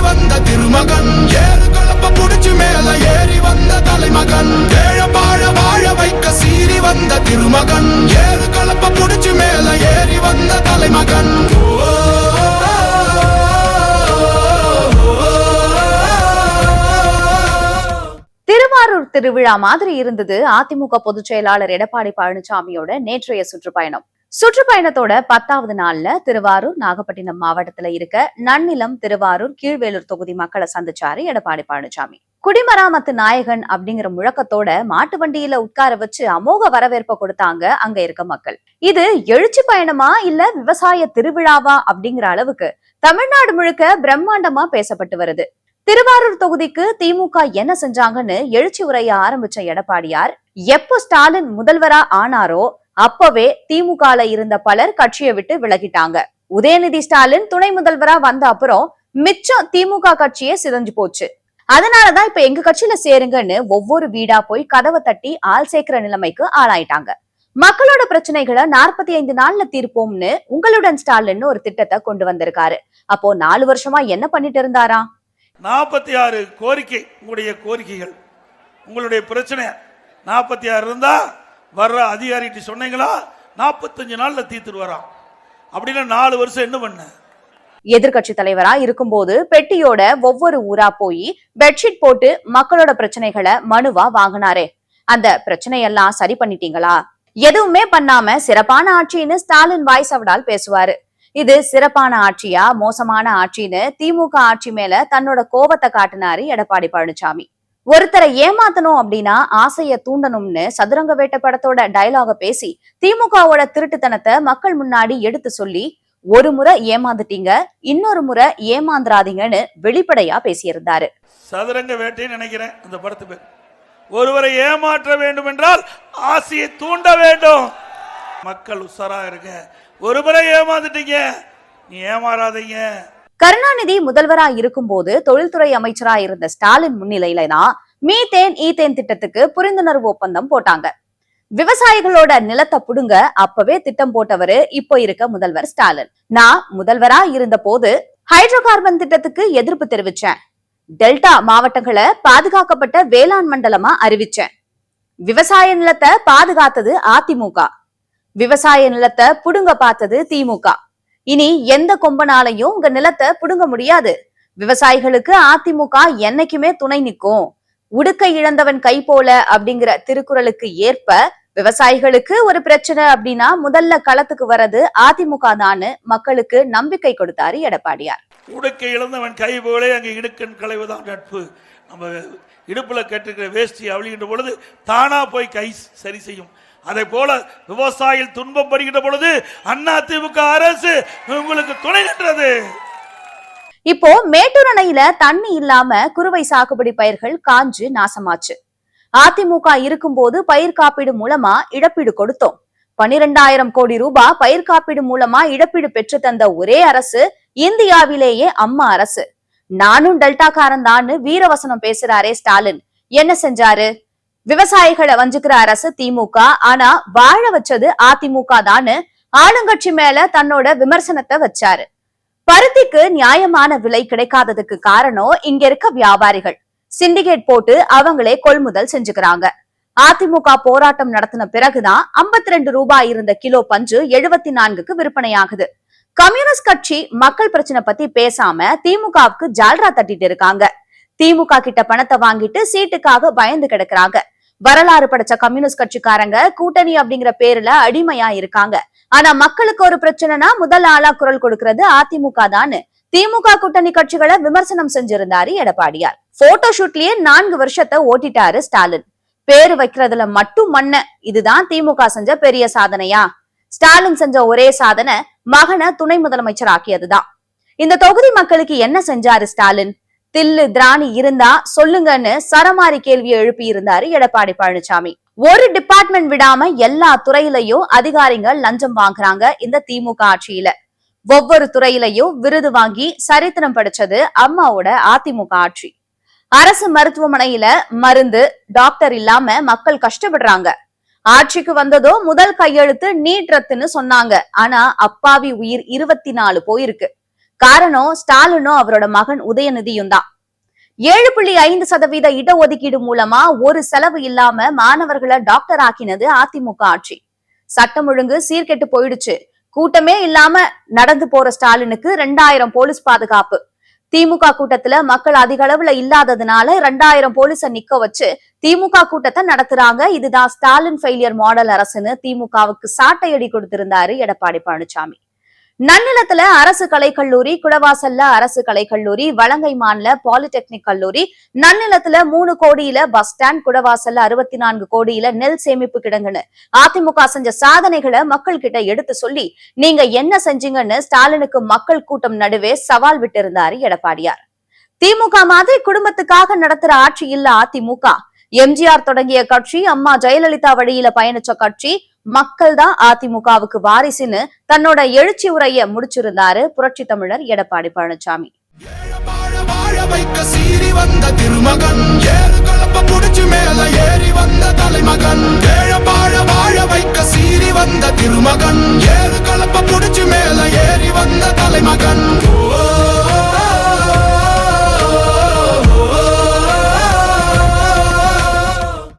வந்த திருமகன். ஏறு கலப்ப புடிச்சு மேல ஏறி வந்த தலைமகன். ஏழ பாழ வாழ வைக்க சீறி வந்த திருமகன். ஏறு கலப்ப புடிச்சு மேல ஏறி வந்த தலைமகன். திருவாரூர் திருவிழா மாதிரி இருந்தது. அதிமுக பொதுச் செயலாளர் எடப்பாடி பழனிசாமியோட நேற்றைய சுற்றுப்பயணம். சுற்றுப்பயணத்தோட பத்தாவது நாள்ல திருவாரூர் நாகப்பட்டினம் மாவட்டத்துல இருக்க நன்னிலம் திருவாரூர் கீழ்வேலூர் தொகுதி மக்களை சந்திச்சாரு எடப்பாடி பழனிசாமி குடிமராமத்து நாயகன் அப்படிங்கிற முழக்கத்தோட மாட்டு வண்டியில உட்கார வச்சு அமோக வரவேற்பை கொடுத்தாங்க அங்க இருக்க மக்கள். இது எழுச்சி பயணமா இல்ல விவசாய திருவிழாவா அப்படிங்கிற அளவுக்கு தமிழ்நாடு முழுக்க பிரம்மாண்டமா பேசப்பட்டு வருது. திருவாரூர் தொகுதிக்கு திமுக என்ன செஞ்சாங்கன்னு எழுச்சி உரைய ஆரம்பிச்ச எடப்பாடியார் எப்போ ஸ்டாலின் முதல்வரா ஆனாரோ அப்பவே திமுகல இருந்த பலர் கட்சியை விட்டு விலகிட்டாங்க. உதயநிதி ஸ்டாலின் துணை முதல்வரா வந்த அப்புறம் மிச்சம் திமுக கட்சியே சிதைஞ்சு போச்சு. அதனாலதான் இப்ப எங்க கட்சியில சேருங்கன்னு ஒவ்வொரு வீடா போய் கதவை தட்டி ஆள் சேர்க்கிற நிலைமைக்கு ஆளாயிட்டாங்க. மக்களோட பிரச்சனைகளை நாற்பத்தி ஐந்து நாள்ல தீர்ப்போம்னு உங்களுடன் ஸ்டாலின் ஒரு திட்டத்தை கொண்டு வந்திருக்காரு. அப்போ நாலு வருஷமா என்ன பண்ணிட்டு இருந்தாரா? நாற்பத்தி ஆறு கோரிக்கை உங்களுடைய கோரிக்கைகள் உங்களுடைய பிரச்சனை நாற்பத்தி ஆறு இருந்தா வர்ற அதிகாரிகிட்ட சொன்னீங்களா? நாற்பத்தஞ்சு நாள்ல தீர்த்துட்டு வரான் அப்படின்னா நாலு வருஷம் என்ன பண்ண? எதிர்கட்சி தலைவரா இருக்கும்போது பெட்டியோட ஒவ்வொரு ஊரா போய் பெட்ஷீட் போட்டு மக்களோட பிரச்சனைகளை மனுவா வாங்கினாரே. அந்த பிரச்சனையெல்லாம் சரி பண்ணிட்டீங்களா? எதுவுமே பண்ணாம சிறப்பான ஆட்சின்னு ஸ்டாலின் வாய்ஸ் அவடால் பேசுவாரு. இது சிறப்பான ஆட்சியா மோசமான ஆட்சின்னு திமுக ஆட்சி மேல தன்னோட கோபத்தை காட்டினாரு எடப்பாடி பழனிசாமி. ஒருத்தரை ஏமாத்தணும் அப்படின்னா ஆசைய தூண்டணும்னு சதுரங்க வேட்ட படத்தோட டயலாக பேசி திமுகவோட திருட்டுத்தனத்தை மக்கள் முன்னாடி எடுத்து சொல்லி ஒரு முறை ஏமாந்துட்டீங்க இன்னொரு முறை ஏமாந்துராதீங்கன்னு வெளிப்படையா பேசியிருந்தாரு. சதுரங்க வேட்டைன்னு நினைக்கிறேன் அந்த படத்து பேர் ஒருவரை ஏமாற்ற வேண்டும் என்றால் ஆசையை தூண்ட வேண்டும். மக்கள் உஷாரா ஒரு முறை ஏமாந்துட்டீங்க நீ ஏமாறாதீங்க. கருணாநிதி முதல்வரா இருக்கும்போது தொழில்துறை அமைச்சரா இருந்த ஸ்டாலின் முன்னிலையில தான் மீத்தேன் ஈத்தேன் திட்டத்துக்கு புரிந்துணர்வு ஒப்பந்தம் போட்டாங்க. விவசாயிகளோட நிலத்தை புடுங்க அப்பவே திட்டம் போட்டவரு இப்போ இருக்க முதல்வர் ஸ்டாலின். நான் முதல்வரா இருந்த போது ஹைட்ரோ கார்பன் திட்டத்துக்கு எதிர்ப்பு தெரிவிச்சேன். டெல்டா மாவட்டங்களை பாதுகாக்கப்பட்ட வேளாண் மண்டலமா அறிவிச்சேன். விவசாய நிலத்தை பாதுகாத்தது அதிமுக விவசாய நிலத்தை புடுங்க பார்த்தது திமுக இனி எந்த கொம்பனாலையும் உங்க நிலத்தை புடுங்க முடியாது. விவசாயிகளுக்கு அதிமுக என்னைக்குமே துணை நிற்கும். உடுக்கை இழந்தவன் கை போல அப்படிங்கிற திருக்குறளுக்கு ஏற்ப விவசாயிகளுக்கு ஒரு பிரச்சனை அப்படின்னா முதல்ல களத்துக்கு வர்றது அதிமுக தான்னு மக்களுக்கு நம்பிக்கை கொடுத்தாரு எடப்பாடியார். உடுக்கை இழந்தவன் கை போலே அங்கே இடுக்கன் களைவுதான் நட்பு. நம்ம இடுப்புல கட்டுக்கிற வேஷ்டி அழிகின்ற பொழுது தானா போய் கை சரி செய்யும். அதை போல விவசாயிகள் துன்பம் படுகின்ற பொழுது அண்ணா திமுக அரசு உங்களுக்கு துணை நின்றது. இப்போ மேட்டூர் அணையில தண்ணி இல்லாம குறுவை சாகுபடி பயிர்கள் காஞ்சு நாசமாச்சு. அதிமுக இருக்கும்போது பயிர் காப்பீடு மூலமா இழப்பீடு கொடுத்தோம். பனிரெண்டாயிரம் கோடி ரூபாய் பயிர் காப்பீடு மூலமா இழப்பீடு பெற்று தந்த ஒரே அரசு இந்தியாவிலேயே அம்மா அரசு. நானும் டெல்டாக்காரன் தான்னு வீரவசனம் பேசுறாரே ஸ்டாலின். என்ன செஞ்சாரு? விவசாயிகளை வஞ்சுக்கிற அரசு திமுக. ஆனா வாழ வச்சது அதிமுக தான்னு ஆளுங்கட்சி மேல தன்னோட விமர்சனத்தை வச்சாரு. பருத்திக்கு நியாயமான விலை கிடைக்காததுக்கு காரணம் இங்க இருக்க வியாபாரிகள். சிண்டிகேட் போட்டு அவங்களே கொள்முதல் செஞ்சுக்கிறாங்க. அதிமுக போராட்டம் நடத்தின பிறகுதான் 52 ரெண்டு ரூபாய் இருந்த கிலோ பஞ்சு எழுபத்தி நான்குக்கு விற்பனையாகுது. கம்யூனிஸ்ட் கட்சி மக்கள் பிரச்சனை பத்தி பேசாம திமுகவுக்கு ஜால்ரா தட்டிட்டு இருக்காங்க. திமுக கிட்ட பணத்தை வாங்கிட்டு சீட்டுக்காக பயந்து கிடக்குறாங்க. வரலாறு படைச்ச கம்யூனிஸ்ட் கட்சிக்காரங்க கூட்டணி அப்படிங்கிற பேருல அடிமையா இருக்காங்க. ஆனா மக்களுக்கு ஒரு பிரச்சனைனா முதல் ஆளா குரல் கொடுக்கிறது அதிமுக தான் திமுக கூட்டணி கட்சிகளை விமர்சனம் செஞ்சிருந்தாரு எடப்பாடியார். போட்டோ ஷூட்லயே நான்கு வருஷத்தை ஓட்டிட்டாரு ஸ்டாலின். பேரு வைக்கிறதுல மட்டும் மண்ண. இதுதான் திமுக செஞ்ச பெரிய சாதனையா? ஸ்டாலின் செஞ்ச ஒரே சாதனை மகனை துணை முதலமைச்சர் ஆக்கியதுதான். இந்த தொகுதி மக்களுக்கு என்ன செஞ்சாரு ஸ்டாலின்? தில்லு திராணி இருந்தா சொல்லுங்கன்னு சரமாரி கேள்வியை எழுப்பி இருந்தாரு எடப்பாடி பழனிசாமி ஒரு டிபார்ட்மெண்ட் விடாம எல்லா துறையிலையும் அதிகாரிங்க லஞ்சம் வாங்குறாங்க இந்த திமுக ஆட்சியில. ஒவ்வொரு துறையிலையும் விருது வாங்கி சரித்திரம் படிச்சது அம்மாவோட அதிமுக ஆட்சி. அரசு மருத்துவமனையில மருந்து டாக்டர் இல்லாம மக்கள் கஷ்டப்படுறாங்க. ஆட்சிக்கு வந்ததோ முதல் கையெழுத்து நீட் ரத்துன்னு சொன்னாங்க. ஆனா அப்பாவி உயிர் இருபத்தி நாலு போயிருக்கு. காரணம் ஸ்டாலினும் அவரோட மகன் உதயநிதியும் தான். ஏழு புள்ளி ஐந்து சதவீத இடஒதுக்கீடு மூலமா ஒரு செலவு இல்லாம மாணவர்களை டாக்டர் ஆக்கினது அதிமுக ஆட்சி. சட்டம் ஒழுங்கு சீர்கெட்டு போயிடுச்சு. கூட்டமே இல்லாம நடந்து போற ஸ்டாலினுக்கு ரெண்டாயிரம் போலீஸ் பாதுகாப்பு. திமுக கூட்டத்துல மக்கள் அதிக அளவுல இல்லாததுனால ரெண்டாயிரம் போலீஸ நிக்க வச்சு திமுக கூட்டத்தை நடத்துறாங்க. இதுதான் ஸ்டாலின் ஃபெயிலியர் மாடல் அரசுன்னு திமுகவுக்கு சாட்டையடி கொடுத்திருந்தாரு எடப்பாடி பழனிசாமி. நன்னிலத்துல அரசு கலைக்கல்லூரி குடவாசல்ல அரசு கலைக்கல்லூரி வலங்கை மாநில பாலிடெக்னிக் கல்லூரி நன்னிலத்துல மூணு கோடியில பஸ் ஸ்டாண்ட் குடவாசல்ல அறுபத்தி நான்கு கோடியில நெல் சேமிப்பு கிடங்குன்னு. அதிமுக செஞ்ச சாதனைகளை மக்கள் கிட்ட எடுத்து சொல்லி நீங்க என்ன செஞ்சீங்கன்னு ஸ்டாலினுக்கு மக்கள் கூட்டம் நடுவே சவால் விட்டிருந்தாரு எடப்பாடியார். திமுக மாதிரி குடும்பத்துக்காக நடத்துற ஆட்சி இல்ல அதிமுக. எம்ஜிஆர் தொடங்கிய கட்சி அம்மா ஜெயலலிதா வழியில பயணிச்ச கட்சி மக்கள் தான் அதிமுகவுக்கு வாரிசுன்னு தன்னோட எழுச்சி உரைய முடிச்சிருந்தாரு புரட்சி தமிழர் எடப்பாடி பழனிசாமி. வைக்க சீறி வந்த திருமகன் ஏறு கலப்ப புடிச்சு மேல ஏறி வந்த தலைமகன்.